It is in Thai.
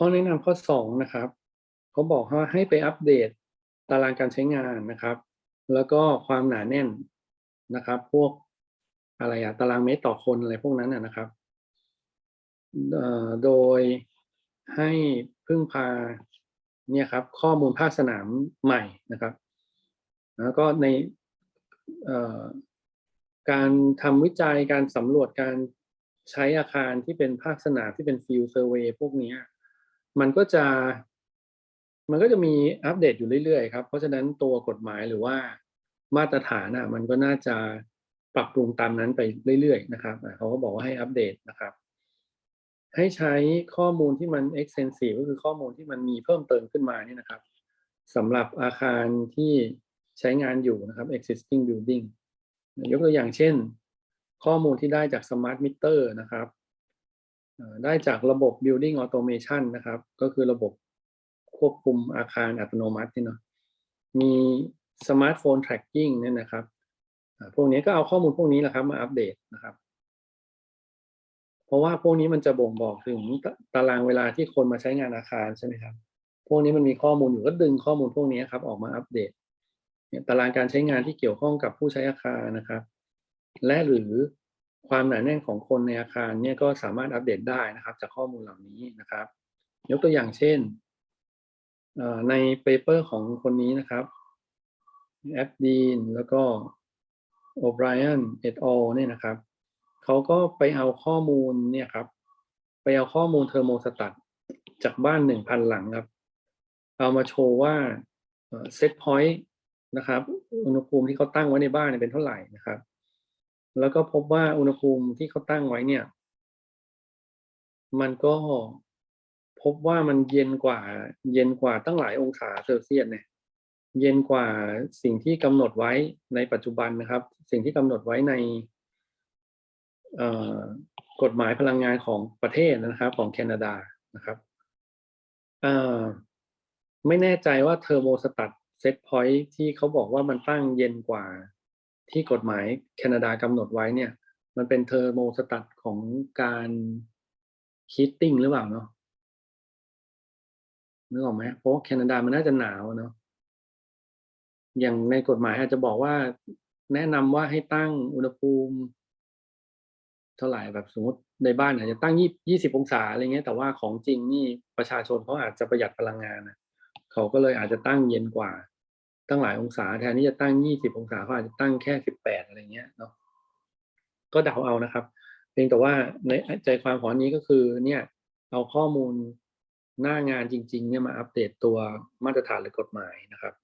ข้อแนะนำข้อสองนะครับเขาบอกว่าให้ไปอัปเดตตารางการใช้งานนะครับ แล้วก็ความหนาแน่นนะครับ พวกอะไรอะตารางเมตรต่อคนอะไรพวกนั้นนะครับโดยให้พึ่งพาเนี่ยครับข้อมูลภาคสนามใหม่นะครับ แล้วก็ในการทำวิจัยการสำรวจการใช้อาคารที่เป็นภาคสนามที่เป็นฟิลเซอร์เวย์พวกนี้ มันก็จะมันก็จะมีอัปเดตอยู่เรื่อยๆครับ เพราะฉะนั้นตัวกฎหมายหรือว่ามาตรฐานอะมันก็น่าจะปรับปรุงตามนั้นไปเรื่อยๆนะครับเขาก็บอกว่าให้อัปเดตนะครับ ให้ใช้ข้อมูลที่มัน extensive ก็คือข้อมูลที่มันมีเพิ่มเติมขึ้นมานี่นะครับสำหรับอาคารที่ใช้งานอยู่นะครับ existing building ยกตัวอย่างเช่น ข้อมูลที่ได้จาก smart meter นะครับ ได้จากระบบ building automation นะครับ ก็คือระบบควบคุมอาคารอัตโนมัตินี่เนาะมี smartphone tracking เนี่ยนะครับพวกนี้ก็เอาข้อมูลพวกนี้แหละครับมาอัปเดตนะครับ เพราะว่าพวกนี้มันจะบ่งบอกถึงตารางเวลาที่คนมาใช้งานอาคารใช่ไหมครับ พวกนี้มันมีข้อมูลอยู่ก็ดึงข้อมูลพวกนี้ครับ ออกมาอัปเดตตารางการใช้งานที่เกี่ยวข้องกับผู้ใช้อาคารนะครับ และหรือ ความหนาแน่นของคนในอาคารเนี่ยก็สามารถอัปเดตได้นะครับ จากข้อมูลเหล่านี้นะครับ ยกตัวอย่างเช่นในเปเปอร์ของคนนี้นะครับแอดดีนแล้วก็โอไบรอันเอ a อ l เนี่ยนะครับเขาก็ไปเอาข้อมูลเนี่ยครับ ไปเอาข้อมูลเทอร์โมสตัตจากบ้านหนึ่งพันหลังครับ เอามาโชว์ว่าเซตพอยต์นะครับ อุณหภูมิที่เขาตั้งไว้ในบ้านเป็นเท่าไหร่นะครับ แล้วก็พบว่าอุณหภูมิที่เขาตั้งไว้เนี่ย มันก็พบว่ามันเย็นกว่า เย็นกว่าตั้งหลายองศาเซลเซียสเนี่ย เย็นกว่าสิ่งที่กำหนดไว้ในปัจจุบันนะครับ สิ่งที่กำหนดไว้ในกฎหมายพลังงานของประเทศนะครับ ของแคนาดานะครับไม่แน่ใจว่าเทอร์โมสตัตเซตพอยที่เขาบอกว่ามันตั้งเย็นกว่า ที่กฎหมายแคนาดากำหนดไว้เนี่ย มันเป็นเทอร์โมสตัตของการฮีตติ้งหรือเปล่าเนาะนึกออกไหมเพราะแคนาดามันน่าจะหนาวเนาะอย่างในกฎหมายอาจจะบอกว่า แนะนำว่าให้ตั้งอุณหภูมิ เท่าไหร่แบบสมมติในบ้านอาจจะตั้งยี่ยี่สิบองศาอะไรเงี้ยแต่ว่าของจริงนี่ประชาชนเขาอาจจะประหยัดพลังงานนะเขาก็เลยอาจจะตั้งเย็นกว่า ตั้งหลายองศาแทนที่จะตั้งยี่สิบองศาเขาอาจจะตั้งแค่สิบแปดอะไรเงี้ยเนาะก็เดาเอานะครับ เพียงแต่ว่าในใจความของอันนี้ก็คือเนี่ยเอาข้อมูลหน้างานจริงๆเนี่ยมาอัปเดตตัวมาตรฐานหรือกฎหมายนะครับ